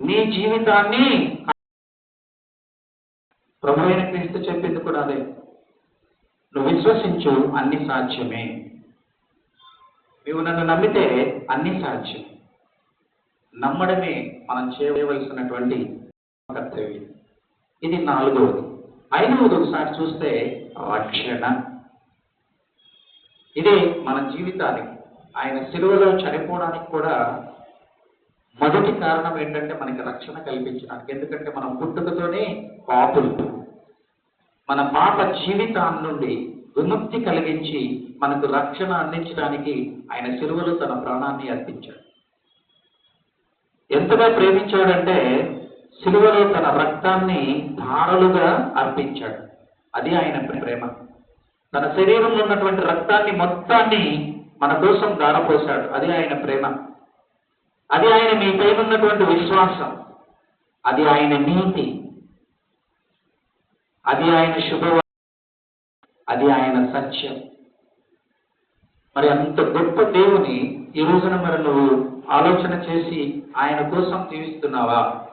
నీ జీవితాన్ని ప్రభు అయిన క్రీస్తు చెప్పింది కూడా అదే. నువ్వు విశ్వసించు అన్ని సాధ్యమే. నువ్వు నన్ను నమ్మితే అన్ని సాధ్యం నమ్మడమే మనం చేయవలసినటువంటి కర్తవ్యం. ఇది నాలుగవది. ఐదవది ఒకసారి చూస్తే రక్షణ. ఇదే మన జీవితానికి. ఆయన సిలువలో చనిపోవడానికి కూడా మొదటి కారణం ఏంటంటే మనకి రక్షణ కల్పించడానికి. ఎందుకంటే మనం పుట్టుకతోనే పాపులు. మన పాప జీవితాన్ని నుండి విముక్తి కలిగించి మనకు రక్షణ అందించడానికి ఆయన సిలువలో తన ప్రాణాన్ని అర్పించాడు. ఎంతగా ప్రేమించాడంటే సిలువలో తన రక్తాన్ని ధారలుగా అర్పించాడు. అది ఆయన ప్రేమ. తన శరీరంలో ఉన్నటువంటి రక్తాన్ని మొత్తాన్ని మన కోసం ధారపోశాడు. అది ఆయన ప్రేమ. అది ఆయన మీ పైన ఉన్నటువంటి విశ్వాసం. అది ఆయన నీతి. అది ఆయన శుభ అది ఆయన సత్యం. మరి అంత గొప్ప దేవుని ఈ రోజున మరి నువ్వు ఆలోచన చేసి ఆయన కోసం జీవిస్తున్నావా?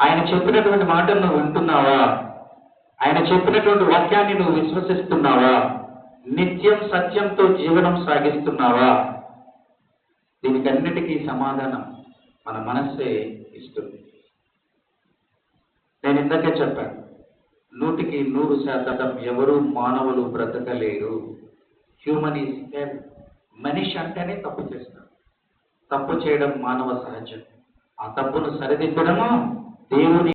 ఆయన చెప్పినటువంటి మాటలు నువ్వు వింటున్నావా? ఆయన చెప్పినటువంటి వాక్యాన్ని నువ్వు విశ్వసిస్తున్నావా? నిత్యం సత్యంతో జీవనం సాగిస్తున్నావా? దీనికన్నిటికీ సమాధానం మన మనస్సే ఇస్తుంది. నేను ఇందాకే చెప్పాను నూటికి నూరు శాతం ఎవరు మానవులు బ్రతకలేరు. హ్యూమన్ ఈజ్ మనిషి అంటేనే తప్పు చేస్తాడు. తప్పు చేయడం మానవ సహజం. ఆ తప్పును సరిదిద్దడము? దేవుని